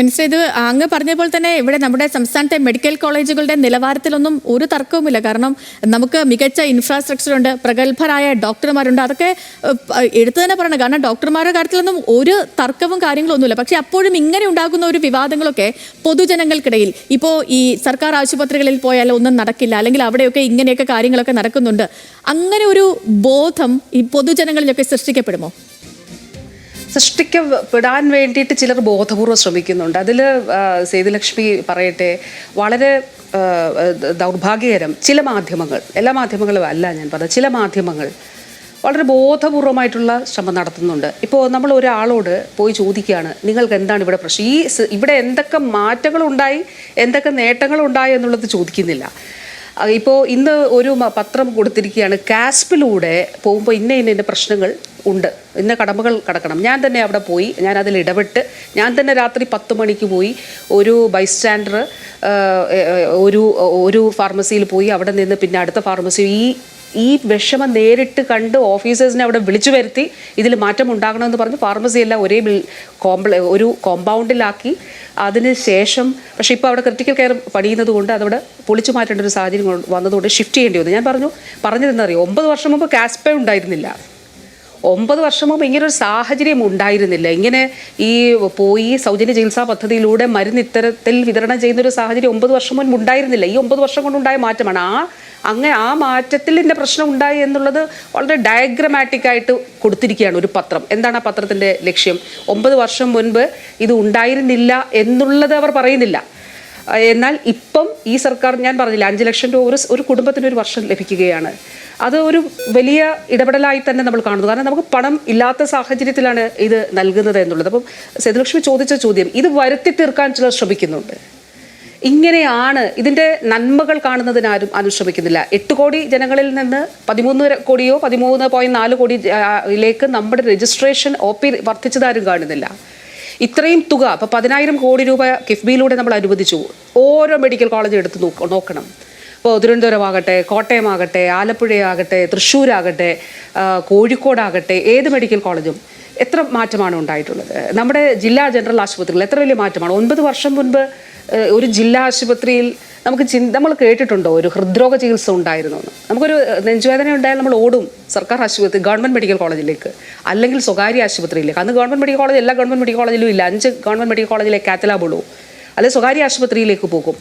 Minister ഇത് അങ്ങ് പറഞ്ഞ പോലെ തന്നെ ഇവിടെ നമ്മുടെ സംസ്ഥാനത്തെ മെഡിക്കൽ കോളേജുകളുടെ നിലവാരത്തിലൊന്നും ഒരു തർക്കവുമില്ല. കാരണം നമുക്ക് മികച്ച ഇൻഫ്രാസ്ട്രക്ചർ ഉണ്ട് പ്രഗത്ഭരായ ഡോക്ടർമാരുണ്ട്. അതൊക്കെ എടുത്തു തന്നെ പറയണം. കാരണം ഡോക്ടർമാരുടെ കാര്യത്തിലൊന്നും ഒരു തർക്കവും കാര്യങ്ങളൊന്നുമില്ല. പക്ഷെ അപ്പോഴും ഇങ്ങനെ ഉണ്ടാകുന്ന ഒരു വിവാദങ്ങളൊക്കെ പൊതുജനങ്ങൾക്കിടയിൽ ഇപ്പോൾ ഈ സർക്കാർ ആശുപത്രികളിൽ പോയാൽ ഒന്നും നടക്കില്ല അല്ലെങ്കിൽ അവിടെയൊക്കെ ഇങ്ങനെയൊക്കെ കാര്യങ്ങളൊക്കെ നടക്കുന്നുണ്ട്. അങ്ങനെ ഒരു ബോധം ഈ പൊതുജനങ്ങളിലൊക്കെ സൃഷ്ടിക്കപ്പെടുമോ? സൃഷ്ടിക്കപ്പെടാൻ വേണ്ടിയിട്ട് ചിലർ ബോധപൂർവം ശ്രമിക്കുന്നുണ്ട്. അതിൽ സേതുലക്ഷ്മി പറയട്ടെ വളരെ ദൗർഭാഗ്യകരം ചില മാധ്യമങ്ങൾ എല്ലാ മാധ്യമങ്ങളും അല്ല ഞാൻ പറഞ്ഞത് ചില മാധ്യമങ്ങൾ വളരെ ബോധപൂർവമായിട്ടുള്ള ശ്രമം നടത്തുന്നുണ്ട്. ഇപ്പോൾ നമ്മൾ ഒരാളോട് പോയി ചോദിക്കുകയാണ് നിങ്ങൾക്ക് എന്താണ് ഇവിടെ പ്രശ്നം? ഈ ഇവിടെ എന്തൊക്കെ മാറ്റങ്ങളുണ്ടായി എന്തൊക്കെ നേട്ടങ്ങളുണ്ടായി എന്നുള്ളത് ചോദിക്കുന്നില്ല. ഇപ്പോൾ ഇന്ന് ഒരു പത്രം കൊടുത്തിരിക്കുകയാണ്. കാസ്പിലൂടെ പോകുമ്പോൾ ഇന്ന ഇന്ന ഇന്ന പ്രശ്നങ്ങൾ ഉണ്ട്. ഇന്ന കടമകൾ കടക്കണം. ഞാൻ തന്നെ അവിടെ പോയി ഞാൻ അതിൽ ഇടപെട്ട് ഞാൻ തന്നെ രാത്രി പത്ത് മണിക്ക് പോയി ഒരു ബൈസ്റ്റാൻഡർ ഒരു ഒരു ഫാർമസിയിൽ പോയി അവിടെ നിന്ന് പിന്നെ അടുത്ത ഫാർമസി ഈ ഈ വിഷമം നേരിട്ട് കണ്ട് ഓഫീസേഴ്സിനെ അവിടെ വിളിച്ചു വരുത്തി ഇതിൽ മാറ്റം ഉണ്ടാകണമെന്ന് പറഞ്ഞ്. ഫാർമസി എല്ലാം ഒരേ ബിൽ ഒരു കോമ്പൗണ്ടിലാക്കി അതിന് ശേഷം പക്ഷേ ഇപ്പോൾ അവിടെ ക്രിട്ടിക്കൽ കെയർ പണിയുന്നത് കൊണ്ട് അതവിടെ പൊളിച്ചു മാറ്റേണ്ട ഒരു സാഹചര്യം വന്നതുകൊണ്ട് ഷിഫ്റ്റ് ചെയ്യേണ്ടി വന്നു. ഞാൻ പറഞ്ഞു പറഞ്ഞതെന്നറിയോ ഒമ്പത് വർഷം മുമ്പ് കാസ്പേ ഉണ്ടായിരുന്നില്ല. ഒമ്പത് വർഷം മുമ്പ് ഇങ്ങനെ ഒരു സാഹചര്യം ഉണ്ടായിരുന്നില്ല. ഇങ്ങനെ ഈ പോയി സൗജന്യ ചികിത്സാ പദ്ധതിയിലൂടെ മരുന്ന് ഇത്തരത്തിൽ വിതരണം ചെയ്യുന്ന ഒരു സാഹചര്യം ഒമ്പത് വർഷം മുൻപ് ഉണ്ടായിരുന്നില്ല. ഈ ഒമ്പത് വർഷം കൊണ്ടുണ്ടായ മാറ്റമാണ്. ആ അങ്ങനെ ആ മാറ്റത്തിൽ എന്റെ പ്രശ്നം ഉണ്ടായി എന്നുള്ളത് വളരെ ഡയഗ്രമാറ്റിക് ആയിട്ട് കൊടുത്തിരിക്കുകയാണ് ഒരു പത്രം. എന്താണ് ആ പത്രത്തിന്റെ ലക്ഷ്യം? ഒമ്പത് വർഷം മുൻപ് ഇത് ഉണ്ടായിരുന്നില്ല എന്നുള്ളത് അവർ പറയുന്നില്ല. എന്നാൽ ഇപ്പം ഈ സർക്കാർ ഞാൻ പറഞ്ഞില്ല അഞ്ച് ലക്ഷം രൂപ ഒരു ഒരു കുടുംബത്തിന് ഒരു വർഷം ലഭിക്കുകയാണ്. അത് ഒരു വലിയ ഇടപെടലായി തന്നെ നമ്മൾ കാണുന്നു. കാരണം നമുക്ക് പണം ഇല്ലാത്ത സാഹചര്യത്തിലാണ് ഇത് നൽകുന്നത് എന്നുള്ളത്. അപ്പം സേതുലക്ഷ്മി ചോദിച്ച ചോദ്യം ഇത് വരുത്തി തീർക്കാൻ ചിലർ ശ്രമിക്കുന്നുണ്ട്. ഇങ്ങനെയാണ് ഇതിന്റെ നന്മകൾ കാണുന്നതിനാരും അനുശ്രമിക്കുന്നില്ല എട്ട് കോടി ജനങ്ങളിൽ നിന്ന് പതിമൂന്ന് കോടിയോ പതിമൂന്ന് പോയിന്റ് നാല് കോടി ലേക്ക് നമ്മുടെ രജിസ്ട്രേഷൻ ഒ പി വർദ്ധിച്ചതാരും കാണുന്നില്ല. ഇത്രയും തുക ഇപ്പോൾ പതിനായിരം കോടി രൂപ കിഫ്ബിയിലൂടെ നമ്മൾ അനുവദിച്ചു. ഓരോ മെഡിക്കൽ കോളേജ് എടുത്ത് നോക്ക- നോക്കണം. ഇപ്പോൾ തിരുവനന്തപുരമാകട്ടെ കോട്ടയമാകട്ടെ ആലപ്പുഴയാകട്ടെ തൃശ്ശൂരാകട്ടെ കോഴിക്കോടാകട്ടെ ഏത് മെഡിക്കൽ കോളേജും എത്ര മാറ്റമാണ് ഉണ്ടായിട്ടുള്ളത്? നമ്മുടെ ജില്ലാ ജനറൽ ആശുപത്രികൾ എത്ര വലിയ മാറ്റമാണ്? ഒൻപത് വർഷം മുൻപ് ഒരു ജില്ലാ ആശുപത്രിയിൽ നമുക്ക് ചിന്ത നമ്മൾ കേട്ടിട്ടുണ്ടോ ഒരു ഹൃദ്രോഗ ചികിത്സ ഉണ്ടായിരുന്നു എന്ന്? നമുക്കൊരു നെഞ്ചുവേദന ഉണ്ടായാൽ നമ്മൾ ഓടും സർക്കാർ ആശുപത്രി ഗവൺമെന്റ് മെഡിക്കൽ കോളേജിലേക്ക്. അല്ലെങ്കിൽ സ്വകാര്യ ആശുപത്രിയിലേക്ക്. അന്ന് ഗവൺമെന്റ് മെഡിക്കൽ കോളേജ് എല്ലാ ഗവൺമെന്റ് മെഡിക്കൽ കോളേജിലും ഇല്ല. അഞ്ച് ഗവൺമെന്റ് മെഡിക്കൽ കോളേജിലെ കാത്തലാബുള്ളൂ അല്ലെങ്കിൽ സ്വകാര്യ ആശുപത്രിയിലേക്ക് പോകും.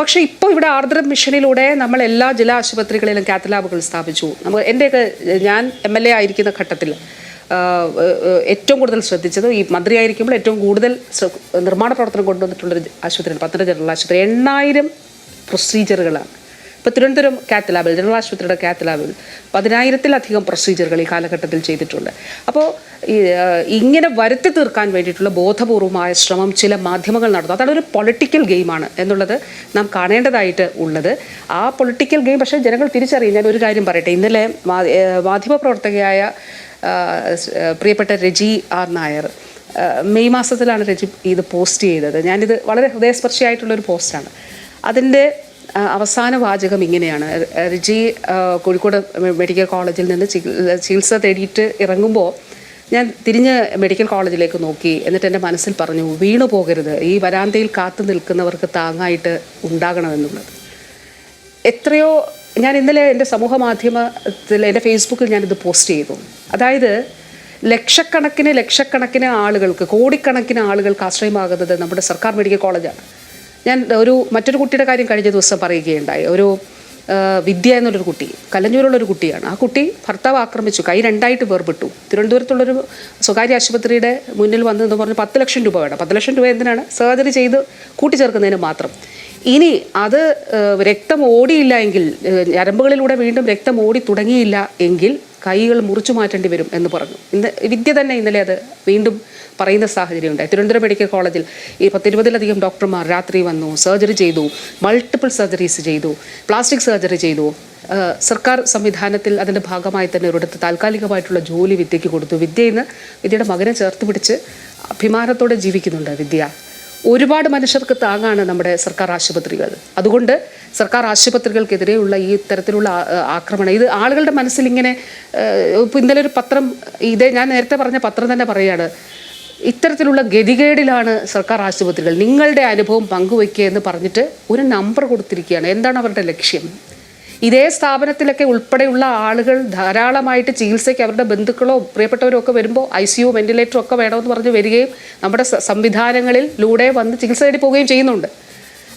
പക്ഷേ ഇപ്പോൾ ഇവിടെ ആർദ്ര മിഷനിലൂടെ നമ്മൾ എല്ലാ ജില്ലാ ആശുപത്രികളിലും കാത്തലാബുകൾ സ്ഥാപിച്ചു. നമ്മൾ എന്റെയൊക്കെ ഞാൻ എം എൽ എ ആയിരിക്കുന്ന ഘട്ടത്തിൽ ഏറ്റവും കൂടുതൽ ശ്രദ്ധിച്ചത് ഈ മന്ത്രിയായിരിക്കുമ്പോൾ ഏറ്റവും കൂടുതൽ നിർമ്മാണ പ്രവർത്തനം കൊണ്ടുവന്നിട്ടുള്ളൊരു ആശുപത്രിയാണ് പത്തനംതിട്ട ജനറൽ ആശുപത്രി. എണ്ണായിരം പ്രൊസീജിയറുകളാണ്. ഇപ്പോൾ തിരുവനന്തപുരം കാത്ത് ലാബിൽ ജനറൽ ആശുപത്രിയുടെ കാത്ത് ലാബിൽ പതിനായിരത്തിലധികം പ്രൊസീജിയറുകൾ ഈ കാലഘട്ടത്തിൽ ചെയ്തിട്ടുണ്ട്. അപ്പോൾ ഇങ്ങനെ വരുത്തി തീർക്കാൻ വേണ്ടിയിട്ടുള്ള ബോധപൂർവമായ ശ്രമം ചില മാധ്യമങ്ങൾ നടത്തും അതാണ് ഒരു പൊളിറ്റിക്കൽ ഗെയിമാണ് എന്നുള്ളത് നാം കാണേണ്ടതായിട്ട് ഉള്ളത്. ആ പൊളിറ്റിക്കൽ ഗെയിം പക്ഷേ ജനങ്ങൾ തിരിച്ചറിയും ഞാൻ ഒരു കാര്യം പറയട്ടെ. ഇന്നലെ മാധ്യമപ്രവർത്തകയായ പ്രിയപ്പെട്ട രജി ആർ നായർ. മെയ് മാസത്തിലാണ് രജി ഇത് പോസ്റ്റ് ചെയ്തത്. ഞാനിത് വളരെ ഹൃദയസ്പർശിയായിട്ടുള്ളൊരു പോസ്റ്റാണ്. അതിന്റെ അവസാന വാചകം ഇങ്ങനെയാണ്. രജി കോഴിക്കോട് മെഡിക്കൽ കോളേജിൽ നിന്ന് ചികിത്സ തേടിയിട്ട് ഇറങ്ങുമ്പോൾ ഞാൻ തിരിഞ്ഞ് മെഡിക്കൽ കോളേജിലേക്ക് നോക്കി. എന്നിട്ട് എന്റെ മനസ്സിൽ പറഞ്ഞു വീണു പോകരുത്. ഈ വരാന്തയിൽ കാത്തു നിൽക്കുന്നവർക്ക് താങ്ങായിട്ട് ഉണ്ടാകണമെന്നുള്ളത്. എത്രയോ ഞാൻ ഇന്നലെ എന്റെ സമൂഹ മാധ്യമത്തിൽ എന്റെ ഫേസ്ബുക്കിൽ ഞാനിത് പോസ്റ്റ് ചെയ്തു. അതായത് ലക്ഷക്കണക്കിന് ലക്ഷക്കണക്കിന് ആളുകൾക്ക് കോടിക്കണക്കിന് ആളുകൾക്ക് ആശ്രയമാകുന്നത് നമ്മുടെ സർക്കാർ മെഡിക്കൽ കോളേജാണ്. ഞാൻ ഒരു മറ്റൊരു കുട്ടിയുടെ കാര്യം കഴിഞ്ഞ ദിവസം പറയുകയുണ്ടായി. ഒരു വിദ്യ എന്നുള്ളൊരു കുട്ടി കല്ലഞ്ഞൂരുള്ളൊരു കുട്ടിയാണ്. ആ കുട്ടി ഭർത്താവ് ആക്രമിച്ചു കൈ രണ്ടായിട്ട് വേർപെട്ടു. തിരുവനന്തപുരത്തുള്ളൊരു സ്വകാര്യ ആശുപത്രിയുടെ മുന്നിൽ വന്നതെന്ന് പറഞ്ഞ് പത്ത് ലക്ഷം രൂപ വേണം. പത്ത് ലക്ഷം രൂപ എന്തിനാണ്? സർജറി ചെയ്ത് കൂട്ടിച്ചേർക്കുന്നതിന് മാത്രം. ഇനി അത് രക്തം ഓടിയില്ല എങ്കിൽ ഞരമ്പുകളിലൂടെ വീണ്ടും രക്തം ഓടി തുടങ്ങിയില്ല എങ്കിൽ കൈകൾ മുറിച്ചു മാറ്റേണ്ടി വരും എന്ന് പറഞ്ഞു. ഇന്ന് വിദ്യ തന്നെ ഇന്നലെ അത് വീണ്ടും പറയുന്ന സാഹചര്യം ഉണ്ടായി തിരുവനന്തപുരം മെഡിക്കൽ കോളേജിൽ ഈ പത്തിരുപതിലധികം ഡോക്ടർമാർ രാത്രി വന്നു സർജറി ചെയ്തു മൾട്ടിപ്പിൾ സർജറീസ് ചെയ്തു പ്ലാസ്റ്റിക് സർജറി ചെയ്തു. സർക്കാർ സംവിധാനത്തിൽ അതിന്റെ ഭാഗമായി തന്നെ ഒരിടത്ത് താൽക്കാലികമായിട്ടുള്ള ജോലി വിദ്യയ്ക്ക് കൊടുത്തു. വിദ്യ ഇന്ന് വിദ്യയുടെ മകനെ ചേർത്ത് പിടിച്ച് അഭിമാനത്തോടെ ജീവിക്കുന്നുണ്ട് വിദ്യ. ഒരുപാട് മനുഷ്യർക്ക് താങ്ങാണ് നമ്മുടെ സർക്കാർ ആശുപത്രികൾ. അതുകൊണ്ട് സർക്കാർ ആശുപത്രികൾക്കെതിരെയുള്ള ഈ തരത്തിലുള്ള ആക്രമണം. ഇത് ആളുകളുടെ മനസ്സിൽ ഇങ്ങനെ ഇപ്പോൾ ഇപ്പൊ ഇന്നലെ ഒരു പത്രം ഇതേ ഞാൻ നേരത്തെ പറഞ്ഞ പത്രം തന്നെ പറയുകയാണ് ഇത്തരത്തിലുള്ള ഗതികേടിലാണ് സർക്കാർ ആശുപത്രികൾ. നിങ്ങളുടെ അനുഭവം പങ്കുവയ്ക്കുക എന്ന് പറഞ്ഞിട്ട് ഒരു നമ്പർ കൊടുത്തിരിക്കുകയാണ്. എന്താണ് അവരുടെ ലക്ഷ്യം? ഇതേ സ്ഥാപനത്തിലൊക്കെ ഉൾപ്പെടെയുള്ള ആളുകൾ ധാരാളമായിട്ട് ചികിത്സയ്ക്ക് അവരുടെ ബന്ധുക്കളോ പ്രിയപ്പെട്ടവരോ ഒക്കെ വരുമ്പോൾ ഐ സിയു വെന്റിലേറ്ററോ ഒക്കെ വേണമെന്ന് പറഞ്ഞ് വരികയും നമ്മുടെ സംവിധാനങ്ങളിൽ സംവിധാനങ്ങളിലൂടെ വന്ന് ചികിത്സ തേടി പോവുകയും ചെയ്യുന്നുണ്ട്.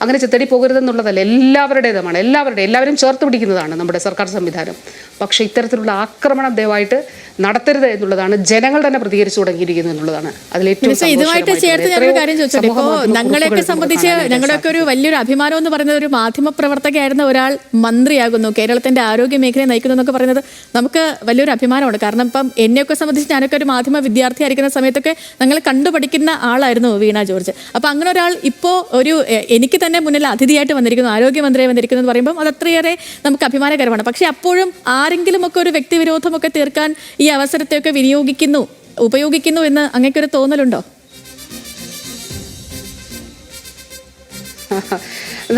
അങ്ങനെ ചിത്തടി പോകരുതെന്നുള്ളതല്ല എല്ലാവരുടേതുമാണ് എല്ലാവരുടെ എല്ലാവരും ചേർത്ത് പിടിക്കുന്നതാണ് നമ്മുടെ സർക്കാർ സംവിധാനം. പക്ഷേ ഇത്തരത്തിലുള്ള ആക്രമണം ദയവായിട്ട് നടത്തരുത് എന്നുള്ളതാണ് ജനങ്ങൾ തന്നെ പ്രതികരിച്ചു തുടങ്ങിയിരിക്കുന്നു എന്നുള്ളതാണ്. അതിലേറ്റവും മിനിസ്റ്റർ ഇതുമായിട്ട് ചേർത്ത് ഞാനൊരു കാര്യം ചോദിച്ചോട്ടെ? ഇപ്പോ ഞങ്ങളെയൊക്കെ സംബന്ധിച്ച് ഞങ്ങളൊക്കെ ഒരു വലിയൊരു അഭിമാനം എന്ന് പറയുന്നത് ഒരു മാധ്യമ പ്രവർത്തകയായിരുന്ന ഒരാൾ മന്ത്രിയാകുന്നു. കേരളത്തിന്റെ ആരോഗ്യ മേഖലയെ നയിക്കുന്നു എന്നൊക്കെ പറയുന്നത് നമുക്ക് വലിയൊരു അഭിമാനമാണ്. കാരണം ഇപ്പം എന്നെയൊക്കെ സംബന്ധിച്ച് ഞാനൊക്കെ ഒരു മാധ്യമ വിദ്യാർത്ഥി ആയിരിക്കുന്ന സമയത്തൊക്കെ ഞങ്ങൾ കണ്ടുപഠിക്കുന്ന ആളായിരുന്നു വീണ ജോർജ്. അപ്പൊ അങ്ങനെ ഒരാൾ ഇപ്പോ ഒരു എനിക്ക് തന്നെ മുന്നിൽ അതിഥിയായിട്ട് വന്നിരിക്കുന്നു ആരോഗ്യമന്ത്രിയായി വന്നിരിക്കുന്നു എന്ന് പറയുമ്പോൾ അത് അത്രയേറെ നമുക്ക് അഭിമാനകരമാണ്. പക്ഷേ അപ്പോഴും ആരെങ്കിലും ഒക്കെ ഒരു വ്യക്തിവിരോധമൊക്കെ തീർക്കാൻ ഈ അവസരത്തെയൊക്കെ വിനിയോഗിക്കുന്നു ഉപയോഗിക്കുന്നു എന്ന് അങ്ങേക്കൊരു തോന്നലുണ്ടോ?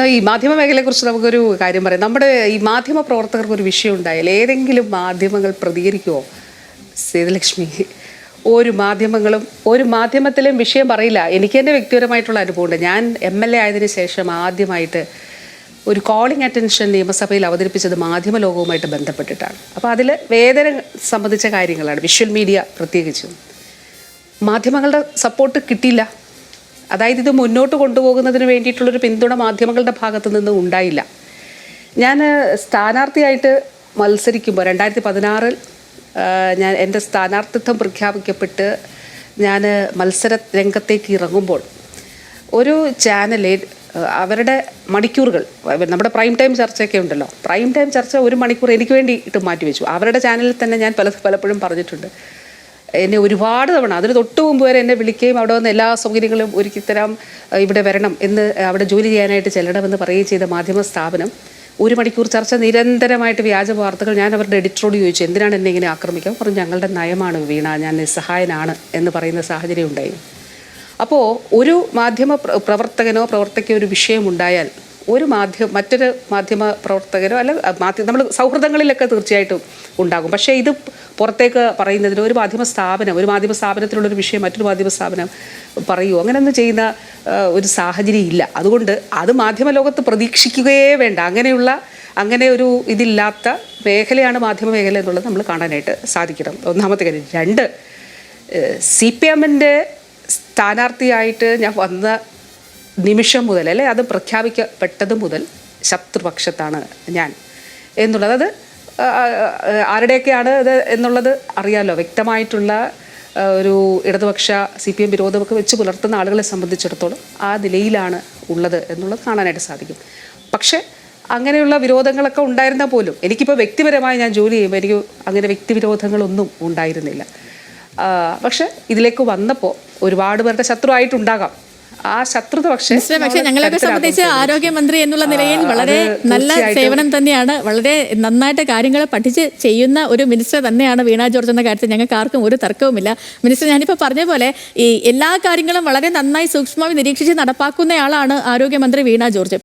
ഈ മാധ്യമ മേഖലയെക്കുറിച്ച് നമുക്കൊരു കാര്യം പറയാം. നമ്മുടെ ഈ മാധ്യമ പ്രവർത്തകർക്ക് ഒരു വിഷയം ഉണ്ടായാൽ ഏതെങ്കിലും മാധ്യമങ്ങൾ പ്രതികരിക്കുമോ സേതുലക്ഷ്മി ഒരു മാധ്യമങ്ങളും ഒരു മാധ്യമത്തിലും വിഷയം പറയില്ല. എനിക്ക് എന്റെ വ്യക്തിപരമായിട്ടുള്ള അനുഭവമുണ്ട്. ഞാൻ എം എൽ എ ആയതിനു ശേഷം ആദ്യമായിട്ട് ഒരു കോളിംഗ് അറ്റൻഷൻ നിയമസഭയിൽ അവതരിപ്പിച്ചത് മാധ്യമ ലോകവുമായിട്ട് ബന്ധപ്പെട്ടിട്ടാണ്. അപ്പോൾ അതിൽ വേദന സംബന്ധിച്ച കാര്യങ്ങളാണ്. വിഷ്വൽ മീഡിയ പ്രത്യേകിച്ചും. മാധ്യമങ്ങളുടെ സപ്പോർട്ട് കിട്ടിയില്ല. അതായത് ഇത് മുന്നോട്ട് കൊണ്ടുപോകുന്നതിന് വേണ്ടിയിട്ടുള്ളൊരു പിന്തുണ മാധ്യമങ്ങളുടെ ഭാഗത്തു നിന്ന് ഉണ്ടായില്ല. ഞാൻ സ്ഥാനാർത്ഥിയായിട്ട് മത്സരിക്കുമ്പോൾ രണ്ടായിരത്തി പതിനാറിൽ ഞാൻ എന്റെ സ്ഥാനാർത്ഥിത്വം പ്രഖ്യാപിക്കപ്പെട്ട് ഞാൻ മത്സര രംഗത്തേക്ക് ഇറങ്ങുമ്പോൾ ഒരു ചാനലിൽ അവരുടെ മണിക്കൂറുകൾ നമ്മുടെ പ്രൈം ടൈം ചർച്ചയൊക്കെ ഉണ്ടല്ലോ. പ്രൈം ടൈം ചർച്ച ഒരു മണിക്കൂർ എനിക്ക് വേണ്ടി ഇട്ട് മാറ്റി വെച്ചു. അവരുടെ ചാനലിൽ തന്നെ ഞാൻ പല പലപ്പോഴും പറഞ്ഞിട്ടുണ്ട്. എന്നെ ഒരുപാട് തവണ അതിന് തൊട്ട് മുമ്പ് വരെ എന്നെ വിളിക്കുകയും അവിടെ വന്ന് എല്ലാ സൗകര്യങ്ങളും ഒരുക്കിത്തരാം ഇവിടെ വരണം എന്ന് അവിടെ ജോലി ചെയ്യാനായിട്ട് ചെല്ലണമെന്ന് പറയുകയും ചെയ്ത മാധ്യമ സ്ഥാപനം ഒരു മണിക്കൂർ ചർച്ച നിരന്തരമായിട്ട് വ്യാജ വാർത്തകൾ ഞാൻ അവരുടെ എഡിറ്ററോട് ചോദിച്ചു എന്തിനാണ് എന്നെ ഇങ്ങനെ ആക്രമിക്കുക പറഞ്ഞു ഞങ്ങളുടെ നയമാണ് വീണ ഞാൻ നിസ്സഹായനാണ് എന്ന് പറയുന്ന സാഹചര്യം ഉണ്ടായി. അപ്പോൾ ഒരു മാധ്യമ പ്രവർത്തകനോ പ്രവർത്തകയോ ഒരു വിഷയമുണ്ടായാൽ ഒരു മാധ്യമ മറ്റൊരു മാധ്യമ പ്രവർത്തകരോ അല്ല മാധ്യമ നമ്മൾ സൗഹൃദങ്ങളിലൊക്കെ തീർച്ചയായിട്ടും ഉണ്ടാകും. പക്ഷേ ഇത് പുറത്തേക്ക് പറയുന്നതിന് ഒരു മാധ്യമ സ്ഥാപനം ഒരു മാധ്യമ സ്ഥാപനത്തിലുള്ളൊരു വിഷയം മറ്റൊരു മാധ്യമ സ്ഥാപനം പറയുമോ അങ്ങനെയൊന്നും ചെയ്യുന്ന ഒരു സാഹചര്യം ഇല്ല. അതുകൊണ്ട് അത് മാധ്യമ ലോകത്ത് പ്രതീക്ഷിക്കുകയേ വേണ്ട. അങ്ങനെയുള്ള അങ്ങനെ ഒരു ഇതില്ലാത്ത മേഖലയാണ് മാധ്യമ മേഖല എന്നുള്ളത് നമ്മൾ കാണാനായിട്ട് സാധിക്കണം. ഒന്നാമത്തെ കാര്യം. രണ്ട് സി പി എമ്മിന്റെ സ്ഥാനാർത്ഥിയായിട്ട് ഞാൻ വന്ന നിമിഷം മുതൽ അല്ലെ അത് പ്രഖ്യാപിക്കപ്പെട്ടത് മുതൽ ശത്രുപക്ഷത്താണ് ഞാൻ എന്നുള്ളത്. അത് ആരുടെയൊക്കെയാണ് ഇത് എന്നുള്ളത് അറിയാമല്ലോ വ്യക്തമായിട്ടുള്ള ഒരു ഇടതുപക്ഷ സി പി എം വിരോധമൊക്കെ വെച്ച് പുലർത്തുന്ന ആളുകളെ സംബന്ധിച്ചിടത്തോളം ആ നിലയിലാണ് ഉള്ളത് എന്നുള്ളത് കാണാനായിട്ട് സാധിക്കും. പക്ഷേ അങ്ങനെയുള്ള വിരോധങ്ങളൊക്കെ ഉണ്ടായിരുന്നാൽ പോലും എനിക്കിപ്പോൾ വ്യക്തിപരമായി ഞാൻ ജോലി ചെയ്യുമ്പോൾ എനിക്ക് അങ്ങനെ വ്യക്തിവിരോധങ്ങളൊന്നും ഉണ്ടായിരുന്നില്ല. പക്ഷേ ഇതിലേക്ക് വന്നപ്പോൾ ഒരുപാട് പേരുടെ ശത്രു ആയിട്ടുണ്ടാകാം ആ ശത്രുത പക്ഷേ പക്ഷേ ഞങ്ങളൊക്കെ സംബന്ധിച്ച് ആരോഗ്യമന്ത്രി എന്നുള്ള നിലയിൽ വളരെ നല്ല സേവനം തന്നെയാണ്. വളരെ നന്നായിട്ട് കാര്യങ്ങൾ പഠിച്ച് ചെയ്യുന്ന ഒരു മിനിസ്റ്റർ തന്നെയാണ് വീണ ജോർജ് എന്ന കാര്യത്തിൽ ഞങ്ങൾക്ക് ആർക്കും ഒരു തർക്കവുമില്ല. മിനിസ്റ്റർ ഞാനിപ്പോൾ പറഞ്ഞ പോലെ ഈ എല്ലാ കാര്യങ്ങളും വളരെ നന്നായി സൂക്ഷ്മമായി നിരീക്ഷിച്ച് നടപ്പാക്കുന്നയാളാണ് ആരോഗ്യമന്ത്രി വീണ ജോർജ്.